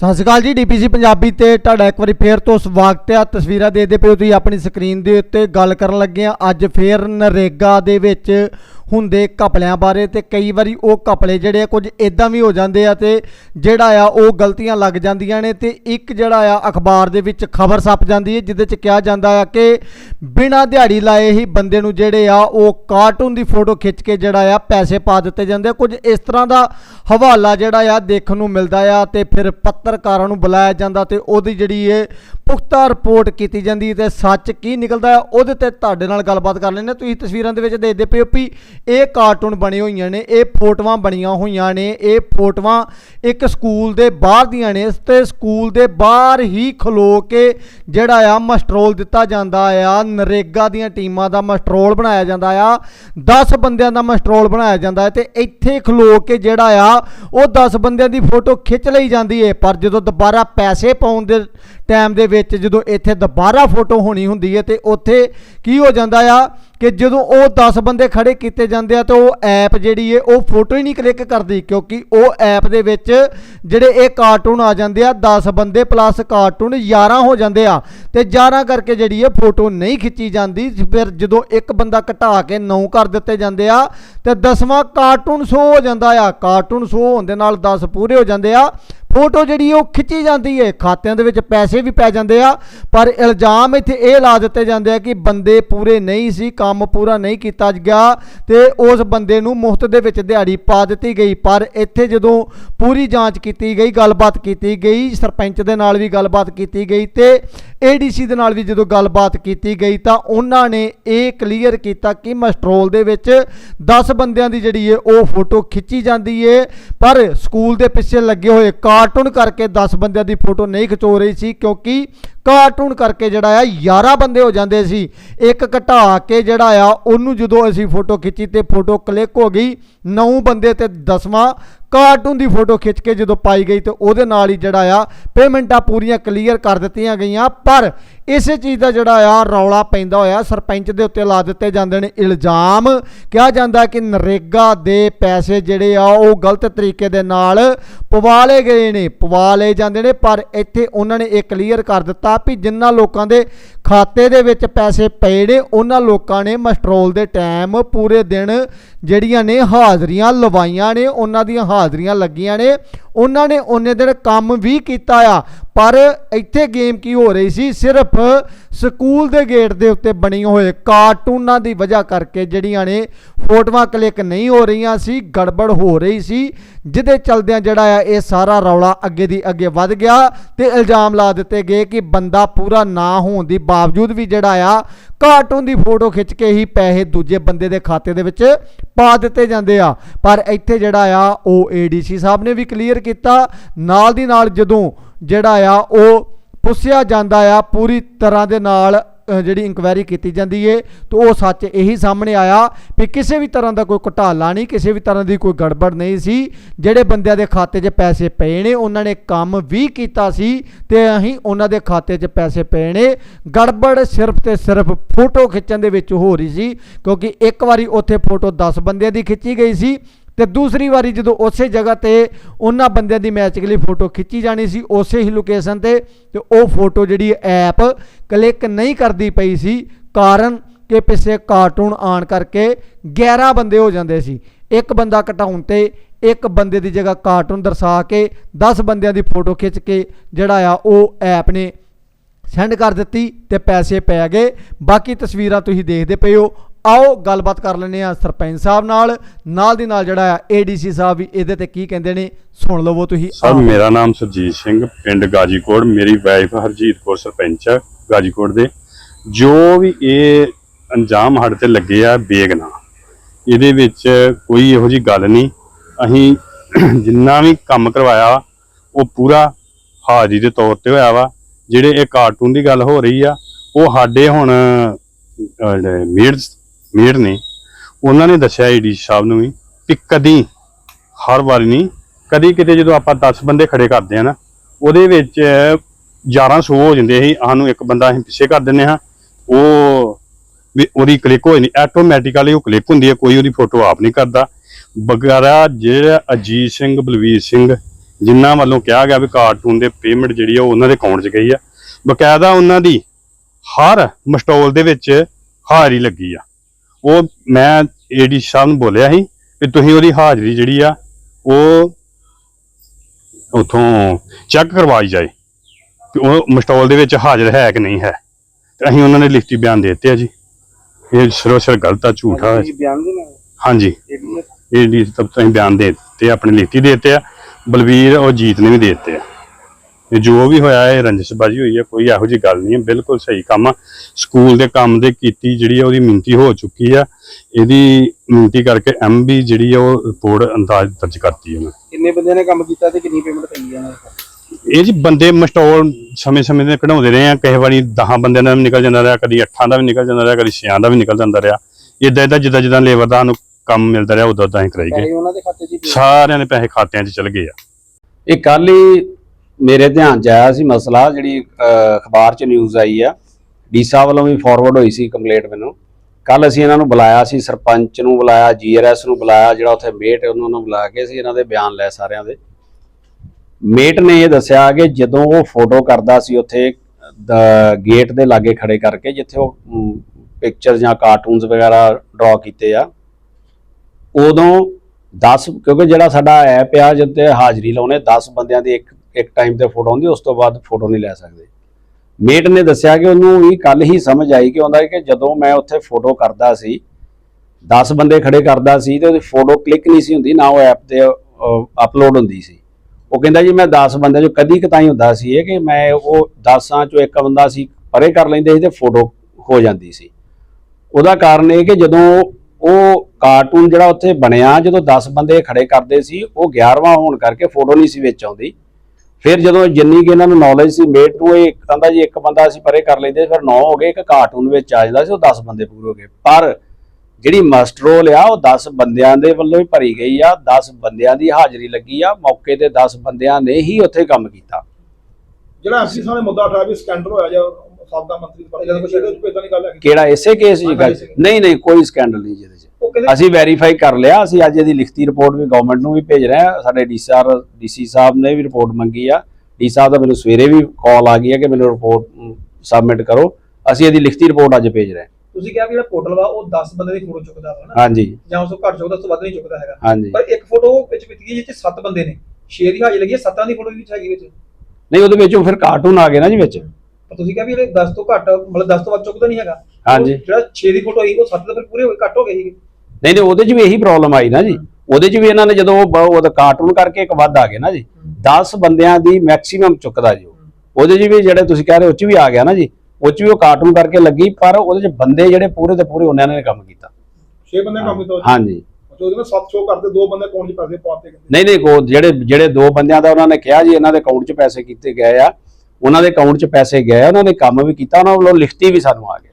ਸਤਿ ਸ਼੍ਰੀ ਅਕਾਲ ਜੀ ਡੀਪੀਸੀ ਪੰਜਾਬੀ ਤੇ ਤੁਹਾਡਾ ਇੱਕ ਵਾਰੀ ਫੇਰ ਤੋਂ ਸਵਾਗਤ ਹੈ। ਤਸਵੀਰਾਂ ਦੇਖਦੇ ਪਏ ਹੋ ਤੁਸੀਂ ਆਪਣੀ ਸਕਰੀਨ ਦੇ ਉੱਤੇ ਗੱਲ ਕਰਨ ਲੱਗੇ ਆ ਅੱਜ ਫੇਰ ਨਰੇਗਾ ਦੇ ਵਿੱਚ ਹੁੰਦੇ ਘਪਲਿਆਂ ਬਾਰੇ ਤੇ ਕਈ ਵਾਰੀ ਉਹ ਘਪਲੇ ਜਿਹੜੇ ਆ ਕੁਝ ਇਦਾਂ ਵੀ ਹੋ ਜਾਂਦੇ ਆ ਤੇ ਜਿਹੜਾ ਆ ਉਹ ਗਲਤੀਆਂ ਲੱਗ ਜਾਂਦੀਆਂ ਨੇ ਤੇ ਇੱਕ ਜਿਹੜਾ ਆ ਅਖਬਾਰ ਦੇ ਵਿੱਚ ਖਬਰ ਛਪ ਜਾਂਦੀ ਹੈ, ਜਿਹਦੇ ਚ ਕਿਹਾ ਜਾਂਦਾ ਆ ਕਿ ਬਿਨਾਂ ਦਿਹਾੜੀ ਲਾਏ ਹੀ ਬੰਦੇ ਨੂੰ ਜਿਹੜੇ ਆ ਉਹ ਕਾਰਟੂਨ ਦੀ ਫੋਟੋ ਖਿੱਚ ਕੇ ਜਿਹੜਾ ਆ ਪੈਸੇ ਪਾ ਦਿੱਤੇ ਜਾਂਦੇ ਆ। ਕੁਝ ਇਸ ਤਰ੍ਹਾਂ ਦਾ ਹਵਾਲਾ ਜਿਹੜਾ ਆ ਦੇਖਣ ਨੂੰ ਮਿਲਦਾ ਆ ਤੇ ਫਿਰ ਪੱਤਰਕਾਰਾਂ ਨੂੰ ਬੁਲਾਇਆ ਜਾਂਦਾ ਤੇ ਉਹਦੀ ਜਿਹੜੀ ਇਹ ਪੁਖਤਾ ਰਿਪੋਰਟ ਕੀਤੀ ਜਾਂਦੀ ਤੇ ਸੱਚ ਕੀ ਨਿਕਲਦਾ ਉਹਦੇ ਤੇ ਤੁਹਾਡੇ ਨਾਲ ਗੱਲਬਾਤ ਕਰ ਲੈਂਦੇ ਤੁਸੀਂ ਤਸਵੀਰਾਂ ਦੇ ਵਿੱਚ ਦੇਖਦੇ ਪਏ ਹੋ ਵੀ ਇਹ ਕਾਰਟੂਨ ਬਣੇ ਹੋਈਆਂ ਨੇ, ਇਹ ਫੋਟੋਆਂ ਬਣੀਆਂ ਹੋਈਆਂ ਨੇ, ਇਹ ਫੋਟੋਆਂ ਇੱਕ ਸਕੂਲ ਦੇ ਬਾਹਰ ਦੀਆਂ ਨੇ, ਤੇ ਸਕੂਲ ਦੇ ਬਾਹਰ ਹੀ ਖਲੋ ਕੇ ਜਿਹੜਾ ਆ ਮਸਟਰੋਲ ਦਿੱਤਾ ਜਾਂਦਾ ਆ, ਨਰੇਗਾ ਦੀਆਂ ਟੀਮਾਂ ਦਾ ਮਸਟਰੋਲ ਬਣਾਇਆ ਜਾਂਦਾ ਆ 10 ਬੰਦਿਆਂ ਦਾ ਮਸਟਰੋਲ ਬਣਾਇਆ ਜਾਂਦਾ ਹੈ ਤੇ ਇੱਥੇ ਖਲੋ ਕੇ ਜਿਹੜਾ ਆ, ਉਹ 10 ਬੰਦਿਆਂ ਦੀ ਫੋਟੋ ਖਿੱਚ ਲਈ ਜਾਂਦੀ ਹੈ, ਪਰ ਜਦੋਂ ਦੁਬਾਰਾ ਪੈਸੇ ਪਾਉਣ ਦੇ ਟਾਈਮ ਦੇ ਵਿੱਚ ਜਦੋਂ ਇੱਥੇ ਦੁਬਾਰਾ ਫੋਟੋ ਹੋਣੀ ਹੁੰਦੀ ਹੈ ਤੇ ਉੱਥੇ ਕੀ ਹੋ ਜਾਂਦਾ ਆ ਕਿ ਜਦੋਂ ਉਹ 10 ਬੰਦੇ ਖੜੇ ਕੀਤੇ ਜਾਂਦੇ ਆ ਤੇ ਉਹ ਐਪ ਜਿਹੜੀ ਹੈ ਉਹ ਫੋਟੋ ਹੀ ਨਹੀਂ ਕਲਿੱਕ ਕਰਦੀ ਕਿਉਂਕਿ ਉਹ ਐਪ ਦੇ ਵਿੱਚ ਜਿਹੜੇ ਇਹ ਕਾਰਟੂਨ ਆ ਜਾਂਦੇ ਆ 10 ਬੰਦੇ ਪਲੱਸ ਕਾਰਟੂਨ 11 ਹੋ ਜਾਂਦੇ ਆ। ਤੇ 11 ਕਰਕੇ ਜਿਹੜੀ ਇਹ ਫੋਟੋ ਨਹੀਂ ਖਿੱਚੀ ਜਾਂਦੀ, ਫਿਰ ਜਦੋਂ ਇੱਕ ਬੰਦਾ ਘਟਾ ਕੇ 9 ਕਰ ਦਿੱਤੇ ਜਾਂਦੇ ਆ, ਤੇ 10ਵਾਂ ਕਾਰਟੂਨ ਸ਼ੋ ਹੋ ਜਾਂਦਾ ਆ। ਕਾਰਟੂਨ ਸ਼ੋ ਹੋਣ ਦੇ ਨਾਲ 10 ਪੂਰੇ ਹੋ ਜਾਂਦੇ ਆ। ਫੋਟੋ ਜਿਹੜੀ ਉਹ ਖਿੱਚੀ ਜਾਂਦੀ ਹੈ ਖਾਤਿਆਂ ਦੇ ਵਿੱਚ ਪੈਸੇ ਵੀ ਪੈ ਜਾਂਦੇ ਆ, ਪਰ ਇਲਜ਼ਾਮ ਇੱਥੇ ਇਹ ਲਾ ਦਿੱਤੇ ਜਾਂਦੇ ਆ ਕਿ ਬੰਦੇ ਪੂਰੇ ਨਹੀਂ ਸੀ, ਕੰਮ ਪੂਰਾ ਨਹੀਂ ਕੀਤਾ ਗਿਆ, ਤੇ ਉਸ ਬੰਦੇ ਨੂੰ ਮੁਫਤ ਦੇ ਵਿੱਚ ਦਿਹਾੜੀ ਪਾ ਦਿੱਤੀ ਗਈ। ਪਰ ਇੱਥੇ ਜਦੋਂ ਪੂਰੀ ਜਾਂਚ ਕੀਤੀ ਗਈ, ਗੱਲਬਾਤ ਕੀਤੀ ਗਈ, ਸਰਪੰਚ ਦੇ ਨਾਲ ਵੀ ਗੱਲਬਾਤ ਕੀਤੀ ਗਈ ਤੇ ਏਡੀਸੀ ਦੇ ਨਾਲ ਵੀ ਜਦੋਂ ਗੱਲਬਾਤ ਕੀਤੀ ਗਈ ਤਾਂ ਉਹਨਾਂ ਨੇ ਇਹ ਕਲੀਅਰ ਕੀਤਾ ਕਿ ਮਸਟਰੋਲ ਦੇ ਵਿੱਚ 10 ਬੰਦਿਆਂ ਦੀ ਜਿਹੜੀ ਹੈ ਉਹ ਫੋਟੋ ਖਿੱਚੀ ਜਾਂਦੀ ਹੈ ਪਰ ਸਕੂਲ ਦੇ ਪਿੱਛੇ ਲੱਗੇ ਹੋਏ ਕਾਰਟੂਨ ਕਰਕੇ 10 ਬੰਦਿਆਂ ਦੀ ਫੋਟੋ ਨਹੀਂ ਖਿਚੋ ਰਹੀ ਸੀ ਕਿਉਂਕਿ ਕਾਰਟੂਨ ਕਰਕੇ ਜਿਹੜਾ ਆ 11 ਬੰਦੇ ਹੋ ਜਾਂਦੇ ਸੀ। ਇੱਕ ਘਟਾ ਕੇ ਜਿਹੜਾ ਆ, ਉਹਨੂੰ ਜਦੋਂ ਅਸੀਂ ਫੋਟੋ ਖਿੱਚੀ ਤੇ ਫੋਟੋ ਕਲਿੱਕ ਹੋ ਗਈ 9 ਬੰਦੇ ਤੇ 10ਵਾਂ ਕਾਰਟੂਨ ਦੀ ਫੋਟੋ ਖਿੱਚ ਕੇ ਜਦੋਂ ਪਾਈ ਗਈ ਤੇ ਉਹਦੇ ਨਾਲ ਹੀ ਜਿਹੜਾ ਆ ਪੇਮੈਂਟਾਂ ਪੂਰੀਆਂ ਕਲੀਅਰ ਕਰ ਦਿੱਤੀਆਂ ਗਈਆਂ। ਪਰ ਇਸੇ ਚੀਜ਼ ਦਾ ਜਿਹੜਾ ਆ ਰੌਲਾ ਪੈਂਦਾ ਹੋਇਆ, ਸਰਪੰਚ ਦੇ ਉੱਤੇ ਲਾ ਦਿੱਤੇ ਜਾਂਦੇ ਨੇ ਇਲਜ਼ਾਮ। ਕਿਹਾ ਜਾਂਦਾ ਕਿ ਨਰੇਗਾ ਦੇ ਪੈਸੇ ਜਿਹੜੇ ਆ, ਉਹ ਗਲਤ ਤਰੀਕੇ ਦੇ ਨਾਲ ਪਵਾ ਲਏ ਗਏ ਨੇ ਪਵਾ ਲਏ ਜਾਂਦੇ ਨੇ, ਪਰ ਇੱਥੇ ਉਹਨਾਂ ਨੇ ਇਹ ਕਲੀਅਰ ਕਰ ਦਿੱਤਾ ਵੀ ਜਿੰਨਾ ਲੋਕਾਂ ਦੇ ਖਾਤੇ ਦੇ ਵਿੱਚ ਪੈਸੇ ਪਏ ਨੇ, ਉਹਨਾਂ ਲੋਕਾਂ ਨੇ ਮਸਟਰੋਲ ਦੇ ਟਾਈਮ ਪੂਰੇ ਦਿਨ ਜਿਹੜੀਆਂ ਨੇ ਹਾਜ਼ਰੀਆਂ ਲਵਾਈਆਂ ਨੇ, ਉਹਨਾਂ ਦੀਆਂ ਹਾਜ਼ਰੀਆਂ ਲੱਗੀਆਂ ਨੇ। ਉਹਨਾਂ ਨੇ ਉਹਨੇ ਦਿਨ ਕੰਮ ਵੀ ਕੀਤਾ ਆ, ਪਰ ਇੱਥੇ ਗੇਮ ਕੀ ਹੋ ਰਹੀ ਸੀ? ਸਿਰਫ ਸਕੂਲ ਦੇ ਗੇਟ ਦੇ ਉੱਤੇ ਬਣੀ ਹੋਏ ਕਾਰਟੂਨਾਂ ਦੀ ਵਜ੍ਹਾ ਕਰਕੇ ਜਿਹੜੀਆਂ ਨੇ ਫੋਟੋਆਂ ਕਲਿੱਕ ਨਹੀਂ ਹੋ ਰਹੀਆਂ ਸੀ, ਗੜਬੜ ਹੋ ਰਹੀ ਸੀ, ਜਿਹਦੇ ਚਲਦਿਆਂ ਜਿਹੜਾ ਆ ਇਹ ਸਾਰਾ ਰੌਲਾ ਅੱਗੇ ਦੀ ਅੱਗੇ ਵੱਧ ਗਿਆ ਤੇ ਇਲਜ਼ਾਮ ਲਾ ਦਿੱਤੇ ਗਏ ਕਿ ਬੰਦਾ ਪੂਰਾ ਨਾ ਹੋਣ ਦੀ ਬਾਵਜੂਦ ਵੀ ਜਿਹੜਾ ਆ ਕਾਰਟੂਨ ਦੀ ਫੋਟੋ ਖਿੱਚ ਕੇ ਹੀ ਪੈਸੇ ਦੂਜੇ ਬੰਦੇ ਦੇ ਖਾਤੇ ਦੇ ਵਿੱਚ ਪਾ ਦਿੱਤੇ ਜਾਂਦੇ ਆ। ਪਰ ਇੱਥੇ ਜਿਹੜਾ ਆ ਉਹ ਏਡੀਸੀ ਸਾਹਿਬ ਨੇ ਵੀ ਕਲੀਅਰ ਕੀਤਾ। ਨਾਲ ਦੀ ਨਾਲ ਜਦੋਂ ਜਿਹੜਾ ਆ ਉਹ ਪੁੱਛਿਆ ਜਾਂਦਾ ਆ, ਪੂਰੀ ਤਰ੍ਹਾਂ ਦੇ ਨਾਲ ਜਿਹੜੀ ਇਨਕੁਆਇਰੀ ਕੀਤੀ ਜਾਂਦੀ ਏ, ਤਾਂ ਉਹ ਸੱਚ ਇਹੀ ਸਾਹਮਣੇ ਆਇਆ ਵੀ ਕਿਸੇ ਵੀ ਤਰ੍ਹਾਂ ਦਾ ਕੋਈ ਘੁਟਾਲਾ ਨਹੀਂ, ਕਿਸੇ ਵੀ ਤਰ੍ਹਾਂ ਦੀ ਕੋਈ ਗੜਬੜ ਨਹੀਂ ਸੀ। ਜਿਹੜੇ ਬੰਦਿਆਂ ਦੇ ਖਾਤੇ 'ਚ ਪੈਸੇ ਪਏ ਨੇ, ਉਹਨਾਂ ਨੇ ਕੰਮ ਵੀ ਕੀਤਾ ਸੀ ਤੇ ਅਸੀਂ ਉਹਨਾਂ ਦੇ ਖਾਤੇ 'ਚ ਪੈਸੇ ਪਏ ਨੇ। ਗੜਬੜ ਸਿਰਫ ਤੇ ਸਿਰਫ ਫੋਟੋ ਖਿੱਚਣ ਦੇ ਵਿੱਚ ਹੋ ਰਹੀ ਸੀ, ਕਿਉਂਕਿ ਇੱਕ ਵਾਰੀ ਉੱਥੇ ਫੋਟੋ 10 ਬੰਦਿਆਂ ਦੀ ਖਿੱਚੀ ਗਈ ਸੀ। ਤੇ ਦੂਸਰੀ ਵਾਰੀ ਜਦੋਂ ਉਸੇ ਜਗ੍ਹਾ ਤੇ ਉਹਨਾਂ ਬੰਦਿਆਂ ਦੀ ਮੈਚਿੰਗ ਲਈ ਫੋਟੋ ਖਿੱਚੀ ਜਾਣੀ ਸੀ, ਉਸੇ ਹੀ ਲੋਕੇਸ਼ਨ ਤੇ ਤੇ ਉਹ ਫੋਟੋ ਜਿਹੜੀ ਐਪ ਕਲਿੱਕ ਨਹੀਂ ਕਰਦੀ ਪਈ ਸੀ, ਕਾਰਨ ਕਿ ਪਿੱਛੇ ਕਾਰਟੂਨ ਆਣ ਕਰਕੇ 11 ਬੰਦੇ ਹੋ ਜਾਂਦੇ ਸੀ। ਇੱਕ ਬੰਦਾ ਘਟਾਉਣ ਤੇ ਇੱਕ ਬੰਦੇ ਦੀ ਜਗ੍ਹਾ ਕਾਰਟੂਨ ਦਰਸਾ ਕੇ 10 ਬੰਦਿਆਂ ਦੀ ਫੋਟੋ ਖਿੱਚ ਕੇ ਜਿਹੜਾ ਆ ਉਹ ਐਪ ਨੇ ਸੈਂਡ ਕਰ ਦਿੱਤੀ ਤੇ ਪੈਸੇ ਪੈ ਗਏ। ਬਾਕੀ ਤਸਵੀਰਾਂ ਤੁਸੀਂ ਦੇਖਦੇ ਪਏ ਹੋ। ਆਓ ਗੱਲਬਾਤ ਕਰ ਲੈਂਦੇ ਆ ਸਰਪੰਚ ਸਾਹਿਬ ਨਾਲ। ਨਾਲ ਦੀ ਨਾਲ ਜਿਹੜਾ ਆ ਏਡੀਸੀ ਸਾਹਿਬ ਵੀ ਇਹਦੇ ਤੇ ਕੀ ਕਹਿੰਦੇ ਨੇ ਸੁਣ ਲਵੋ ਤੁਸੀਂ। ਸਰ। ਮੇਰਾ ਨਾਮ ਸੁਰਜੀਤ ਸਿੰਘ ਪਿੰਡ ਗਾਜੀਕੋਟ। ਮੇਰੀ ਵਾਈਫ ਹਰਜੀਤ ਕੌਰ ਸਰਪੰਚ ਆ ਗਾਜੀਕੋਟ ਦੇ। ਜੋ ਵੀ ਇਹ ਅੰਜਾਮ ਸਾਡੇ ਤੇ ਲੱਗੇ ਆ ਬੇਗਨਾ ਇਹਦੇ ਵਿੱਚ ਕੋਈ ਇਹੋ ਜੀ ਗੱਲ ਨਹੀਂ। ਅਸੀਂ ਜਿੰਨਾ ਵੀ ਕੰਮ ਕਰਵਾਇਆ ਉਹ ਪੂਰਾ ਹਾਜ਼ਰੀ ਦੇ ਤੌਰ ਤੇ ਹੋਇਆ ਵਾ। ਜਿਹੜੇ ਇਹ ਕਾਰਟੂਨ ਦੀ ਗੱਲ ਹੋ ਰਹੀ ਆ ਉਹ ਸਾਡੇ ਹੁਣ ਮੇਡ ਮੇਡ ਨੇ, ਉਹਨਾਂ ਨੇ ਦੱਸਿਆ ਈਡੀ ਸਾਹਿਬ ਨੂੰ ਵੀ ਕਿ ਕਦੀ, ਹਰ ਵਾਰੀ ਨਹੀਂ, ਕਦੀ ਕਿਤੇ ਜਦੋਂ ਆਪਾਂ 10 ਬੰਦੇ ਖੜੇ ਕਰਦੇ ਆ ਨਾ, ਉਹਦੇ ਵਿੱਚ 11 ਸੌ ਹੋ ਜਾਂਦੇ ਸੀ, ਸਾਨੂੰ ਇੱਕ ਬੰਦਾ ਅਸੀਂ ਪਿੱਛੇ ਕਰ ਦਿੰਦੇ ਹਾਂ, ਉਹ ਵੀ ਉਹਦੀ ਕਲਿੱਕ ਹੋ ਜਾਂਦੀ ਆਟੋਮੈਟਿਕਲੀ ਉਹ ਕਲਿੱਕ ਹੁੰਦੀ ਹੈ, ਕੋਈ ਉਹਦੀ ਫੋਟੋ ਆਪ ਨਹੀਂ ਕਰਦਾ। ਬਗਾਰਾ ਜਿਹੜਾ ਅਜੀਤ ਸਿੰਘ, ਬਲਵੀਰ ਸਿੰਘ, ਜਿਨ੍ਹਾਂ ਵੱਲੋਂ ਕਿਹਾ ਗਿਆ ਵੀ ਕਾਰਟੂਨ ਦੇ ਪੇਮੈਂਟ ਜਿਹੜੀ ਆ ਉਹ ਉਹਨਾਂ ਦੇ ਅਕਾਊਂਟ 'ਚ ਗਈ ਆ। ਬਕਾਇਦਾ ਉਹਨਾਂ ਦੀ ਹਰ ਮਸਟੋਲ ਦੇ ਵਿੱਚ ਹਾਰ ਹੀ ਲੱਗੀ ਆ। ਉਹ ਮੈਂ ਏਡੀ ਸਾਹਿਬ ਨੂੰ ਬੋਲਿਆ ਸੀ ਵੀ ਤੁਸੀਂ ਉਹਦੀ ਹਾਜ਼ਰੀ ਜਿਹੜੀ ਆ ਉਹ ਉਥੋਂ ਚੈੱਕ ਕਰਵਾਈ ਜਾਏ ਕਿ ਉਹ ਮਸਟੋਲ ਦੇ ਵਿੱਚ ਹਾਜ਼ਰ ਹੈ ਕਿ ਨਹੀਂ ਹੈ। ਤੇ ਅਸੀਂ ਉਹਨਾਂ ਨੇ ਲਿਖਤੀ ਬਿਆਨ ਦੇ ਦਿੱਤੇ ਆ ਜੀ। ਇਹ ਸਰੋਸਰ ਗਲਤ ਆ ਝੂਠਾ ਦੇ ਨਾਲ। ਹਾਂਜੀ। ਇਹ ਡੀ ਤਬ ਤੋਂ ਅਸੀਂ ਬਿਆਨ ਦੇ ਦਿੱਤੇ ਆ, ਆਪਣੀ ਲਿਖਤੀ ਦੇ ਦਿੱਤੇ ਆ। ਬਲਵੀਰ ਔਰ ਜੀਤ ਨੇ ਵੀ ਦੇ ਦਿੱਤੇ ਆ। ਇਹ ਜੋ ਵੀ ਹੋਇਆ ਇਹ ਰੰਜਿਸ਼ਬਾਜੀ ਹੋਈ ਹੈ ਕੋਈ ਇਹੋ ਜੀ ਗੱਲ ਨਹੀਂ ਹੈ ਬਿਲਕੁਲ ਸਹੀ ਕੰਮ ਆ। ਸਕੂਲ ਦੇ ਕੰਮ ਦੇ ਕੀਤੀ ਜਿਹੜੀ ਆ ਉਹਦੀ ਮਿੰਤੀ ਹੋ ਚੁੱਕੀ ਆ। ਇਹਦੀ ਮਿੰਤੀ ਕਰਕੇ ਐਮਬੀ ਜਿਹੜੀ ਆ ਉਹ ਰਿਪੋਰਟ ਅੰਦਾਜ਼ ਦਰਜ ਕਰਤੀ ਉਹਨਾਂ। ਕਿੰਨੇ ਬੰਦਿਆਂ ਨੇ ਕੰਮ ਕੀਤਾ ਤੇ ਕਿੰਨੀ ਪੇਮੈਂਟ ਪਈ ਹੈ ਇਹ ਜੀ ਬੰਦੇ ਮਸਟੋਲ ਸਮੇਂ-ਸਮੇਂ ਦੇ ਕਢਾਉਂਦੇ ਰਹੇ ਆ। ਕਿਸੇ ਵਾਰੀ 10 ਬੰਦਿਆਂ ਦਾ ਵੀ ਨਿਕਲ ਜਾਂਦਾ ਰਿਹਾ ਕਦੀ 8 ਦਾ ਵੀ ਨਿਕਲ ਜਾਂਦਾ ਰਿਹਾ ਕਦੀ 6 ਦਾ ਵੀ ਨਿਕਲ ਜਾਂਦਾ ਰਿਹਾ। ਇਦਾਂ ਇਦਾਂ ਜਿੱਦਾਂ ਜਿੱਦਾਂ ਲੇਬਰ ਦਾ ਸਾਨੂੰ ਕੰਮ ਮਿਲਦਾ ਰਿਹਾ ਉਦਾਂ ਉਦਾਂ ਹੀ ਕਰਾਈ ਗਏ। ਹੀ। ਸਾਰਿਆਂ ਦੇ ਪੈਸੇ ਖਾਤਿਆਂ 'ਚ ਚਲ ਗਏ ਆ। ਇਹ ਕੱਲ ਹੀ ਮੇਰੇ ਧਿਆਨ 'ਚ ਆਇਆ ਸੀ ਮਸਲਾ ਜਿਹੜੀ ਅਖਬਾਰ 'ਚ ਨਿਊਜ਼ ਆਈ ਆ। ਡੀਸਾ ਵੱਲੋਂ ਵੀ ਫਾਰਵਰਡ ਹੋਈ ਸੀ ਕੰਪਲੇਂਟ ਮੈਨੂੰ। ਕੱਲ ਅਸੀਂ ਇਹਨਾਂ ਨੂੰ ਬੁਲਾਇਆ ਸੀ, ਸਰਪੰਚ ਨੂੰ ਬੁਲਾਇਆ ਜੀਆਰਐਸ ਨੂੰ ਬੁਲਾਇਆ, ਜਿਹੜਾ ਉੱਥੇ ਮੇਟ ਉਹਨਾਂ ਨੂੰ ਬੁਲਾ ਕੇ ਅਸੀਂ ਇਹਨਾਂ ਦੇ ਬਿਆਨ ਲੈ ਸਾਰਿਆਂ ਦੇ। ਮੇਟ ਨੇ ਇਹ ਦੱਸਿਆ ਕਿ ਜਦੋਂ ਉਹ ਫੋਟੋ ਕਰਦਾ ਸੀ ਉੱਥੇ ਗੇਟ ਦੇ ਲਾਗੇ ਖੜੇ ਕਰਕੇ, ਜਿੱਥੇ ਉਹ ਪਿਕਚਰ ਜਾਂ ਕਾਰਟੂਨਸ ਵਗੈਰਾ ਡਰਾ ਕੀਤੇ ਆ, ਉਦੋਂ 10 ਕਿਉਂਕਿ ਜਿਹੜਾ ਸਾਡਾ ਐਪ ਆ ਜਿੱਤੇ ਹਾਜ਼ਰੀ ਲਾਉਣੇ 10 ਬੰਦਿਆਂ ਦੀ ਇੱਕ ਇੱਕ ਟਾਈਮ ਤੇ ਫੋਟੋ ਆਉਂਦੀ, ਉਸ ਤੋਂ ਬਾਅਦ ਫੋਟੋ ਨਹੀਂ ਲੈ ਸਕਦੇ। ਮੇਟ ਨੇ ਦੱਸਿਆ ਕਿ ਉਹਨੂੰ ਵੀ ਕੱਲ ਹੀ ਸਮਝ ਆਈ ਕਿ ਆਉਂਦਾ ਕਿ ਜਦੋਂ ਮੈਂ ਉੱਥੇ ਫੋਟੋ ਕਰਦਾ ਸੀ 10 ਬੰਦੇ ਖੜੇ ਕਰਦਾ ਸੀ ਤੇ ਉਹਦੀ ਫੋਟੋ ਕਲਿੱਕ ਨਹੀਂ ਸੀ ਹੁੰਦੀ, ਨਾ ਉਹ ਐਪ ਤੇ ਅਪਲੋਡ ਹੁੰਦੀ ਸੀ। ਉਹ ਕਹਿੰਦਾ ਜੀ ਮੈਂ 10 ਬੰਦਿਆਂ ਚੋਂ ਕਦੀ ਕਤਾਈ ਹੁੰਦਾ ਸੀ ਇਹ ਕਿ ਮੈਂ ਉਹ 10ਾਂ ਚੋਂ ਇੱਕ ਬੰਦਾ ਸੀ, ਪਰੇ ਕਰ ਲੈਂਦੇ ਸੀ ਤੇ ਫੋਟੋ ਹੋ ਜਾਂਦੀ ਸੀ। ਉਹਦਾ ਕਾਰਨ ਇਹ ਕਿ ਜਦੋਂ ਉਹ ਕਾਰਟੂਨ ਜਿਹੜਾ ਉੱਥੇ ਬਣਿਆ, ਜਦੋਂ 10 ਬੰਦੇ ਖੜੇ ਕਰਦੇ ਸੀ, ਉਹ 11ਵਾਂ ਹੋਣ ਕਰਕੇ ਫੋਟੋ ਨਹੀਂ ਸੀ ਵਿੱਚ ਆਉਂਦੀ। ਫਿਰ ਜਦੋਂ ਜਿੰਨੀ ਕਿ ਇਹਨਾਂ ਨੂੰ ਨੌਲੇਜ ਸੀ ਮੇਟ ਨੂੰ ਇਹ ਕਹਿੰਦਾ ਜੀ ਇੱਕ ਬੰਦਾ ਅਸੀਂ ਪਰੇ ਕਰ ਲੈਂਦੇ ਫਿਰ 9 ਹੋ ਗਏ ਇੱਕ ਕਾਰਟੂਨ ਵਿੱਚ ਆ ਜਾਂਦਾ ਸੀ ਉਹ 10 ਬੰਦੇ ਪੂਰੇ ਹੋ ਗਏ। ਪਰ ਜਿਹੜੀ ਮਸਟਰੋਲ ਆ ਉਹ 10 ਬੰਦਿਆਂ ਦੇ ਵੱਲੋਂ ਹੀ ਭਰੀ ਗਈ ਆ 10 ਬੰਦਿਆਂ ਦੀ ਹਾਜ਼ਰੀ ਲੱਗੀ ਆ ਮੌਕੇ ਤੇ 10 ਬੰਦਿਆਂ ਨੇ ਹੀ ਉੱਥੇ ਕੰਮ ਕੀਤਾ। ਜਿਹੜਾ ਸਾਹਿਬ ਨੇ ਮੁੱਦਾ ਉਠਾਇਆ ਵੀ ਸਕੈਂਡਲ ਹੋਇਆ ਜਾਂ ਸਾਬਕਾ ਮੰਤਰੀ ਦੇ ਬਾਰੇ ਜਦੋਂ ਕੁਛ ਇਹਦੇ ਵਿੱਚ ਕੋਈ ਇਦਾਂ ਦੀ ਗੱਲ ਹੈ ਕਿਹੜਾ ਇਸੇ ਕੇਸ ਜੀ ਗੱਲ। ਨਹੀਂ ਨਹੀਂ ਕੋਈ ਸਕੈਂਡਲ ਨਹੀਂ ਜਿਹਦੇ 'ਚ। ਅਸੀਂ ਵੈਰੀਫਾਈ ਕਰ ਲਿਆ ਅਸੀਂ ਅੱਜ ਇਹਦੀ ਲਿਖਤੀ ਰਿਪੋਰਟ ਵੀ ਗਵਰਨਮੈਂਟ ਨੂੰ ਵੀ ਭੇਜ ਰਹੇ ਹਾਂ ਸਾਡੇ ਡੀਸੀਆਰ ਡੀਸੀ ਸਾਹਿਬ ਨੇ ਵੀ ਰਿਪੋਰਟ ਮੰਗੀ ਆ। ਡੀ ਸਾਹਿਬ ਦਾ ਮੈਨੂੰ ਸਵੇਰੇ ਵੀ ਕਾਲ ਆ ਗਈ ਹੈ ਕਿ ਮੈਨੂੰ ਰਿਪੋਰਟ ਸਬਮਿਟ ਕਰੋ। ਅਸੀਂ ਇਹਦੀ ਲਿਖਤੀ ਰਿਪੋਰਟ ਅੱਜ ਭੇਜ ਰਹੇ ਹਾਂ। ਤੁਸੀਂ ਕਿਹਾ ਵੀ ਜਿਹੜਾ ਪੋਰਟਲ ਵਾ ਉਹ 10 ਬੰਦੇ ਦੀ ਫੋਟੋ ਚੁੱਕਦਾ ਵਾ ਨਾ। ਹਾਂਜੀ। ਜਾਂ ਉਸ ਤੋਂ ਘੱਟ ਚੁੱਕਦਾ ਉਸ ਤੋਂ ਵੱਧ ਨਹੀਂ ਚੁੱਕਦਾ ਹੈਗਾ। ਹਾਂਜੀ। ਪਰ ਇੱਕ ਫੋਟੋ ਵਿੱਚ ਵਿੱਚ ਗਈ ਜਿੱਥੇ 7 ਬੰਦੇ ਨੇ। 6 ਦੀ ਹਾਜ਼ਰੀ ਲੱਗੀ ਹੈ 7 ਦੀ ਫੋਟੋ ਵਿੱਚ ਹੈਗੀ ਵਿੱਚ। ਨਹੀਂ ਉਹਦੇ ਵਿੱਚੋਂ ਫਿਰ ਕਾਰਟੂਨ ਆ ਗਏ ਨਾ ਜੀ ਵਿੱਚ। ਤੁਸੀਂ ਕਿਹਾ ਵੀ ਇਹ 10 ਤੋਂ ਘੱਟ ਮਤਲਬ 10 ਤੋਂ ਵੱਧ ਚੁੱਕਦਾ ਨਹੀਂ ਹੈਗਾ। ਹਾਂਜੀ। ਜਿਹੜਾ 6 ਦੀ ਫੋਟੋ ਸੀ ਉਹ 7 ਤੋਂ ਫਿਰ ਪੂਰੇ ਹੋਏ ਘੱਟ ਹੋ ਗਏ ਸੀਗੇ। ਨਹੀਂ ਨਹੀਂ ਉਹਦੇ 'ਚ ਵੀ ਇਹੀ ਪ੍ਰੋਬਲਮ ਆਈ ਨਾ ਜੀ। ਉਹਦੇ 'ਚ ਵੀ ਇਹਨਾਂ ਨੇ ਜਦੋਂ ਉਹ ਕਾਰਟੂਨ ਕਰਕੇ ਇੱਕ ਵੱਧ ਆ ਗਏ ਨਾ ਜੀ। 10 ਬੰਦਿਆਂ ਦੀ ਮੈਕਸਿਮਮ ਚੁੱਕਦਾ ਜੀ ਉਹ। ਉਹਦੇ 'ਚ ਵੀ ਜਿਹੜੇ ਤੁਸੀਂ ਕਹਿ ਰਹੇ ਹੋ ਉਹ 'ਚ ਵੀ ਆ ਗਿਆ ਨਾ ਜੀ। ਉਹ 'ਚ ਵੀ ਉਹ ਕਾਰਟੂਨ ਕਰਕੇ ਲੱਗੀ ਪਰ ਉਹਦੇ 'ਚ ਬੰਦੇ ਜਿਹੜੇ ਪੂਰੇ ਤੇ ਪੂਰੇ ਉਹਨਾਂ ਨੇ ਕੰਮ ਕੀਤਾ। 6 ਬੰਦੇ ਕੰਮ ਕੀਤਾ ਹਾਂਜੀ। ਉਹਦੇ ਨਾਲ 7 ਸ਼ੋ ਕਰਦੇ ਦੋ ਬੰਦੇ ਅਕਾਊਂਟ 'ਚ ਪੈਸੇ ਪਾਤੇ ਨਹੀਂ ਨਹੀਂ ਕੋ ਜਿਹੜੇ ਜਿਹੜੇ ਦੋ ਬੰਦਿਆਂ ਦਾ ਉਹਨਾਂ ਨੇ ਕਿਹਾ ਜੀ ਇਹਨਾਂ ਦੇ ਅਕਾਊਂਟ 'ਚ ਪੈਸੇ ਕੀਤੇ ਗਏ ਆ। ਉਹਨਾਂ ਦੇ ਅਕਾਊਂਟ 'ਚ ਪੈਸੇ ਗਏ ਉਹਨਾਂ ਨੇ ਕੰਮ ਵੀ ਕੀਤਾ ਉਹਨਾਂ ਵੱਲੋਂ ਲਿਖਤੀ ਵੀ ਸਾਨੂੰ ਆ ਗਿਆ